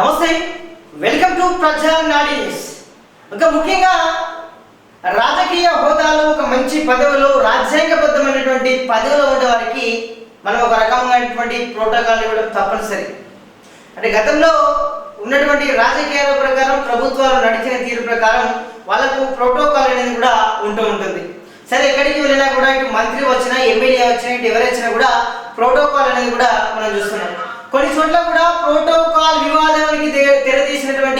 నమస్తే welcome to ప్రజా నాడీస్. ఇంకా ముఖ్యంగా రాజకీయ హోదాలో ఒక మంచి పదవులు రాజ్యాంగబద్ధమైనటువంటి పదవిలో ఉండే వారికి మనం ఒక రకమైనటువంటి ప్రోటోకాల్ ఇవ్వడం తప్పనిసరి. అంటే గతంలో ఉన్నటువంటి రాజకీయాల ప్రకారం ప్రభుత్వాలు నడిచిన తీరు ప్రకారం వాళ్ళకు ప్రోటోకాల్ అనేది కూడా ఉంటూ ఉంటుంది. సరే ఎక్కడికి వెళ్ళినా కూడా ఇటు మంత్రి వచ్చినా ఎమ్మెల్యే వచ్చినా ఇటు ఎవరైనా కూడా ప్రోటోకాల్ అనేది కూడా మనం చూస్తున్నాం. కొన్ని చోట్ల కూడా ప్రోటో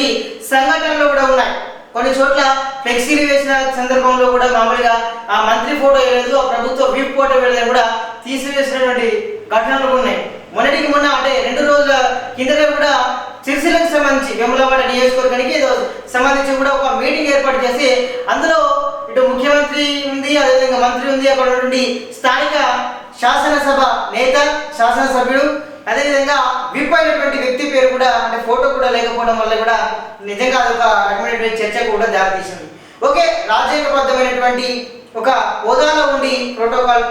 తెరతీసినటువంటి సంఘటనలు కూడా ఉన్నాయి. కొన్ని చోట్ల ఫ్లెక్సీలు వేసిన సందర్భంలో కూడా మామూలుగా ఆ మంత్రి ఫోటో వేయలేదు ఆ ప్రభుత్వ వీప్ ఫోటో వేయలేదు కూడా తీసివేసినటువంటి ఘటనలు ఉన్నాయి. మొన్నటికి మొన్న అంటే రెండు రోజుల కిందనే కూడా సిరిసిల్లకు సంబంధించి వెములవాడ నియోజకవర్గానికి ఏదో సంబంధించి కూడా ఒక మీటింగ్ ఏర్పాటు చేసి అందులో ఇటు ముఖ్యమంత్రి ఉంది అదేవిధంగా మంత్రి ఉంది అక్కడ ఉన్నటువంటి స్థానిక శాసనసభ నేత శాసనసభ్యుడు అదేవిధంగా విప్ అయినటువంటి వ్యక్తి పేరు కూడా అంటే ఫోటో కూడా లేకపోవడం వల్ల కూడా నిజంగా అదొక రకమైనటువంటి చర్చకు కూడా దారితీసింది. ఓకే రాజ్యాంగబద్ధమైనటువంటి ఒక హోదాలో ఉండి ప్రోటోకాల్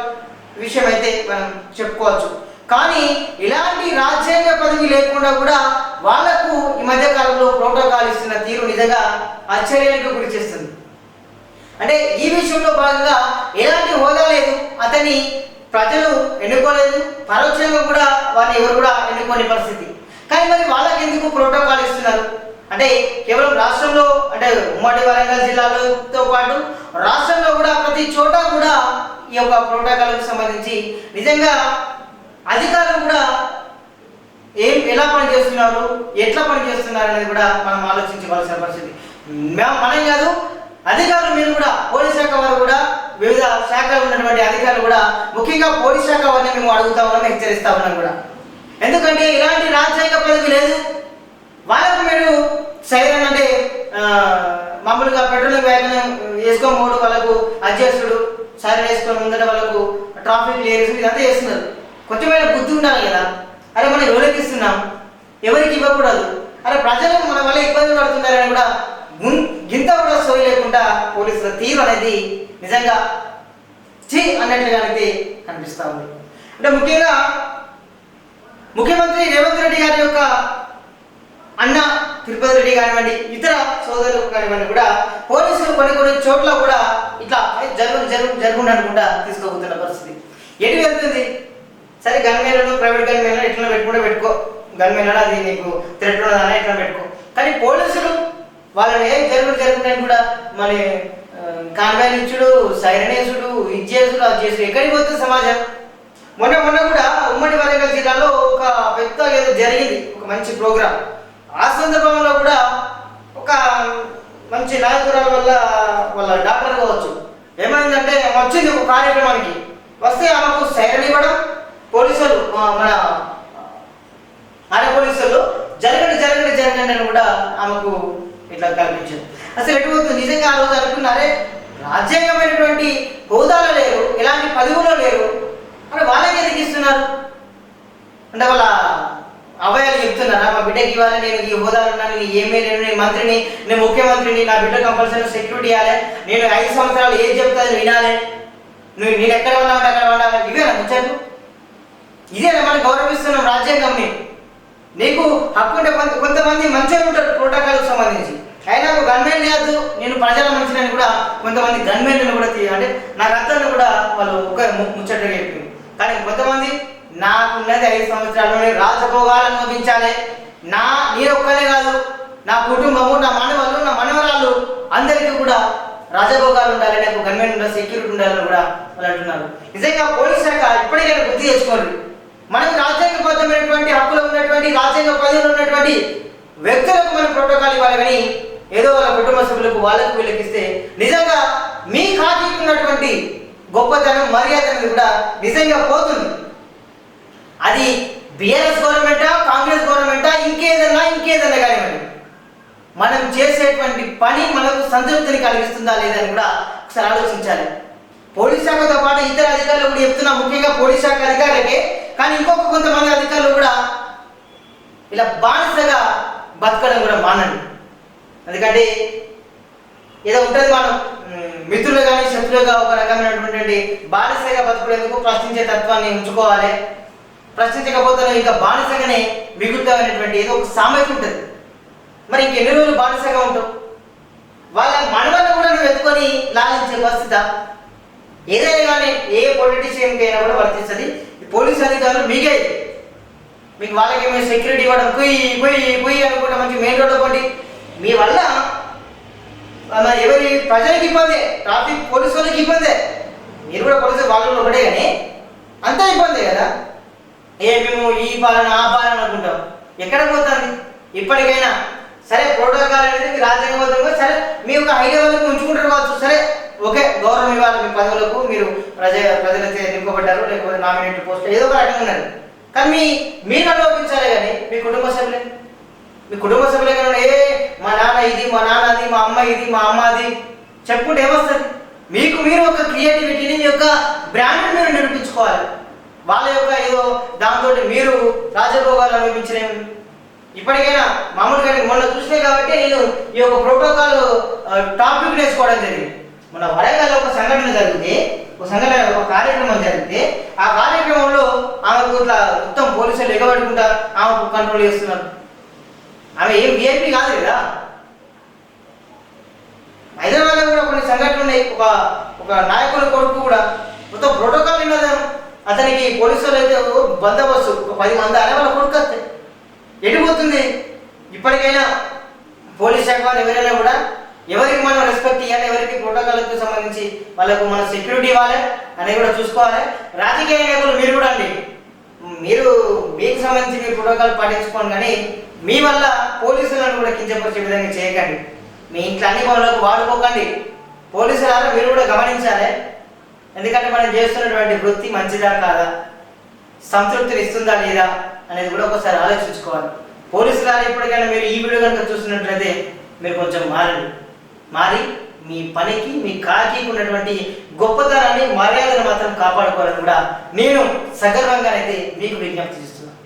విషయం అయితే మనం చెప్పుకోవచ్చు. కానీ ఇలాంటి రాజ్యాంగ పదవి లేకుండా కూడా వాళ్ళకు ఈ మధ్య కాలంలో ప్రోటోకాల్ ఇస్తున్న తీరు నిజంగా ఆశ్చర్యానికి గురి చేస్తుంది. అంటే ఈ విషయంలో భాగంగా ఎలాంటి హోదా లేదు. అతని ప్రజలు ఎన్నుకోలేదు పరోక్షంగా కూడా వారిని ఎవరు కూడా ఎన్నుకోని పరిస్థితి. కానీ మరి వాళ్ళకి ఎందుకు ప్రోటోకాల్ ఇస్తున్నారు? అంటే కేవలం రాష్ట్రంలో అంటే ఉమ్మడి వరంగల్ జిల్లాలతో పాటు రాష్ట్రంలో కూడా ప్రతి చోట కూడా ఈ యొక్క ప్రోటోకాల్కి సంబంధించి నిజంగా అధికారులు కూడా ఏం ఎలా పని చేస్తున్నారు ఎట్లా పని చేస్తున్నారు అనేది కూడా మనం ఆలోచించవలసిన పరిస్థితి. మనం కాదు అధికారులు మీరు కూడా పోలీస్ శాఖ వారు కూడా వివిధ శాఖలు ఉన్నటువంటి అధికారులు కూడా ముఖ్యంగా పోలీస్ శాఖ వారిని మేము అడుగుతా ఉన్నాం హెచ్చరిస్తా ఉన్నాం కూడా. ఎందుకంటే ఇలాంటి రాజ్యాంగ పదవి లేదు. వాళ్ళకు మీరు సైరన్ అంటే మామూలుగా పెట్రోల్ వ్యాగన్ వేసుకోమోడు వాళ్ళకు అధ్యక్షుడు సైరన్ వేసుకొని ముందట వాళ్ళకు ట్రాఫిక్ క్లియరెన్స్ ఇదంతా చేస్తున్నారు. కొంచెమైనా బుద్ధి ఉండాలి కదా. అరే మనం ఎవరికి ఇస్తున్నాం ఎవరికి ఇవ్వకూడదు? అరే ప్రజలు మన వల్ల ఇబ్బంది పడుతున్నారని కూడా గింత కూడా సోయి లేకుండా పోలీసుల తీరు అనేది నిజంగా చీ అన్నట్లుగా అయితే కనిపిస్తా ఉంది. అంటే ముఖ్యంగా ముఖ్యమంత్రి రేవంత్ రెడ్డి గారి యొక్క అన్న తిరుపతి రెడ్డి కానివ్వండి ఇతర సోదరులు కానివ్వండి కూడా పోలీసులు కొన్ని కొన్ని చోట్ల కూడా ఇట్లా జరుగు జరుగు జరుగుండి అనుకుంటా తీసుకోబోతున్న పరిస్థితి. ఎటు వెళ్తుంది? సరే గన్మేలను ప్రైవేట్ గన్మేలను ఎట్లా పెట్టుకుంటే పెట్టుకో. గన్మేలను అది నీకు థ్రెట్ ఉన్నదని ఎట్లా పెట్టుకో. కానీ పోలీసులు వాళ్ళని ఏం జరుగు జరుగుతుందని కూడా మన కాన్వాయిల్ సైరణేశుడు సైరన్ ఇది అది చేసుడు ఎక్కడికి పోతుంది సమాజం? మొన్న మొన్న కూడా ఉమ్మడి వరంగల్ జిల్లాలో ఒక పెద్ద ఏదో జరిగింది ఒక మంచి ప్రోగ్రామ్ ఆ సందర్భంలో కూడా ఒక మంచి నాయకురాల వల్ల వాళ్ళ డాక్టర్ కావచ్చు. ఏమైందంటే వచ్చింది ఒక కార్యక్రమానికి. వస్తే ఆమెకు సైరన్ ఇవ్వడం పోలీసులు మన ఆడ పోలీసులు జరగండి జరగండి జరగండి అని కూడా ఆమెకు ఇట్లా కనిపించింది అసలు ఎటువంటి నిజంగా ఆ రోజు అనుకున్నారే? రాజ్యాంగమైనటువంటి హోదాలో లేరు ఎలాంటి పదవులో లేరు. మరి వాళ్ళకి ఎందుకు ఇస్తున్నారు? అంటే వాళ్ళ అభయాలు చెప్తున్నారా? మా బిడ్డకి ఇవ్వాలి నేను ఈ హోదాలో ఉన్నాను నేను ఎమ్మెల్యే నేను మంత్రిని నేను ముఖ్యమంత్రిని నా బిడ్డ కంపల్సరీ సెక్యూరిటీ ఇవ్వాలి నేను ఐదు సంవత్సరాలు ఏం చెప్తాను వినాలి. నువ్వు నేను ఎక్కడ ఉన్నావు అక్కడ ఉండాలి. ఇవేనా ముచ్చట్లు? ఇదేనా మనం గౌరవిస్తున్నాం రాజ్యాంగంని? నీకు హక్కు ఉంటే కొంత కొంతమంది మంచిగా ఉంటారు ప్రోటోకాల్కి సంబంధించి. అయినా ఒక గన్మెన్ చేయొద్దు నేను ప్రజల మనిషిని కూడా కొంతమంది గన్మెన్లను కూడా తీయ అంటే నా రక్తాన్ని కూడా వాళ్ళు ఒక ము- ముచ్చటగా చెప్పింది కానీ కొంతమంది నాకున్నది ఐదు సంవత్సరాలు రాజభోగాలు అనుభవించాలి నా నేను ఒక్కనే కాదు నా కుటుంబము నా మనవలు నా మనవరాలు అందరికీ కూడా రాజభోగాలు ఉండాలి నాకు గన్మెన్ ఉండాలి సెక్యూరిటీ ఉండాలని కూడా వాళ్ళు అంటున్నారు. నిజంగా పోలీస్ శాఖ ఇప్పటికైనా గుర్తు చేసుకోండి మనకు రాజ్యాంగబద్ధమైనటువంటి హక్కులు ఉన్నటువంటి రాజ్యాంగ ప్రజలు ఉన్నటువంటి వ్యక్తులకు మనం ప్రోటోకాల్ ఇవ్వాలి కానీ ఏదో వాళ్ళ కుటుంబ సభ్యులకు వాళ్ళకు వీళ్ళకి ఇస్తే నిజంగా మీ ఖాళీకి ఉన్నటువంటి గొప్పతనం మర్యాద అనేది కూడా నిజంగా పోతుంది. అది బీఆర్ఎస్ గవర్నమెంటా కాంగ్రెస్ గవర్నమెంటా ఇంకేదన్నా ఇంకేదన్నా కానివ్వండి. మనం చేసేటువంటి పని మనకు సంతృప్తిని కలిగిస్తుందా లేదని కూడా ఒకసారి ఆలోచించాలి. పోలీస్ శాఖతో పాటు ఇతర అధికారులు కూడా చెప్తున్నా ముఖ్యంగా పోలీస్ శాఖ అధికారులకే. కానీ ఇంకొక కొంతమంది అధికారులు కూడా ఇలా బానిసగా బతకడం కూడా మానండి. ఎందుకంటే ఏదో ఉంటుంది మనం మిత్రులు కానీ శత్రులుగా ఒక రకమైనటువంటి బానిసగా బతుకునేందుకు ప్రశ్నించే తత్వాన్ని ఉంచుకోవాలి. ప్రశ్నించకపోతే ఇంకా బానిసగానే మిగులుతావనేటువంటి ఏదో ఒక సామెత ఉంటుంది. మరి ఇంకెన్ని రోజులు బానిసగా ఉంటావు? వాళ్ళ మనవన్ని కూడా నువ్వు ఎత్తుకొని లాలించే పరిస్థిత. ఏదైనా కానీ ఏ పొలిటీషియన్కి అయినా కూడా వర్తిస్తుంది పోలీస్ అధికారులు మీకే. మీకు వాళ్ళకి ఏమైనా సెక్యూరిటీ ఇవ్వడం పోయి పోయి పోయి అనుకుంటా మంచి మెయిన్ రోడ్లో పోండి. మీ వల్ల మరి ఎవరి ప్రజలకు ఇబ్బంది ట్రాఫిక్ పోలీసు వాళ్ళకి ఇబ్బందే. మీరు కూడా పోలీసు వాళ్ళు ఒకటే కానీ అంతా ఇబ్బందే కదా? ఏ మేము ఈ పాలన ఆ పాలన అనుకుంటాం. ఎక్కడ పోతుంది? ఇప్పటికైనా సరే ప్రోటోకాల్ అనేది మీ రాజ్యాంగబద్ధంగా సరే మీ యొక్క ఐడియా వరకు ఉంచుకుంటారు కావచ్చు. సరే ఓకే గౌరవం ఇవ్వాలి మీ పదవులకు మీరు ప్రజ ప్రజలైతే నింపబడ్డారు లేకపోతే నామినేట్ పోస్ట్ ఏదో ఒక రకంగా ఉన్నారు కానీ మీ మీరు అనుభవించాలి కానీ మీ కుటుంబ సభ్యులే. మీ కుటుంబ సభ్యులే కానీ ఏ మా నాన్న ఇది మా నాన్నది మా అమ్మ ఇది మా అమ్మది చెప్పుకుంటే ఏమొస్తుంది? మీకు మీరు ఒక క్రియేటివిటీని మీ యొక్క బ్రాండ్ మీరు నిర్మించుకోవాలి వాళ్ళ యొక్క ఏదో దాంతో మీరు రాజభోగాలు అనుభవించిన ఇప్పటికైనా మామూలుగా మొన్న చూసినా కాబట్టి నేను ఈ యొక్క ప్రోటోకాల్ టాపిక్ నేర్చుకోవడం జరిగింది. మన వరంగల్ ఒక సంఘటన జరిగింది. ఒక సంఘటన ఒక కార్యక్రమం జరిగితే ఆ కార్యక్రమంలో ఆమెకు ఇట్లా మొత్తం పోలీసులు ఎగబెట్టుకుంటా ఆమెకు కంట్రోల్ చేస్తున్నారు. ఆమె ఏం విఐపి కాదు కదా. హైదరాబాద్లో కూడా కొన్ని సంఘటనలు ఉన్నాయి. ఒక ఒక నాయకుల కొడుకు కూడా మొత్తం ప్రోటోకాల్ ఉన్నదా అతనికి పోలీసులు అయితే బందోబస్తు ఒక పది మంది అనే వాళ్ళ కొడుకు వస్తే. ఎటుపోతుంది ఇప్పటికైనా పోలీస్ శాఖ వాళ్ళు ఎవరైనా కూడా ఎవరికి మనం రెస్పెక్ట్ ఇవ్వాలి ఎవరికి ప్రోటోకాల్కి సంబంధించి వాళ్ళకు మనం సెక్యూరిటీ ఇవ్వాలి అనేది కూడా చూసుకోవాలి. రాజకీయ నాయకులు మీరు కూడా అండి. మీరు మీకు సంబంధించి మీ ప్రోటోకాల్ పాటించుకోండి కానీ మీ వల్ల పోలీసులను కూడా కించపరిచే విధంగా చేయకండి. మీ ఇంట్లో అన్ని పనులకు వాడుకోకండి. పోలీసులారా మీరు కూడా గమనించాలి? ఎందుకంటే మనం చేస్తున్నటువంటి వృత్తి మంచిదా కాదా? సంతృప్తిని ఇస్తుందా లేదా అనేది కూడా ఒకసారి ఆలోచించుకోవాలి. పోలీసులారా ఎప్పటికైనా మీరు ఈ వీడియో కనుక చూస్తున్నట్లయితే మీరు కొంచెం మారండి. మారి మీ పనికి మీ కాకి ఉన్నటువంటి గొప్పతనాన్ని మర్యాదను మాత్రం కాపాడుకోవాలని కూడా నేను సగర్వంగా అయితే మీకు విజ్ఞప్తి చేస్తున్నాను.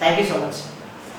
Thank you so much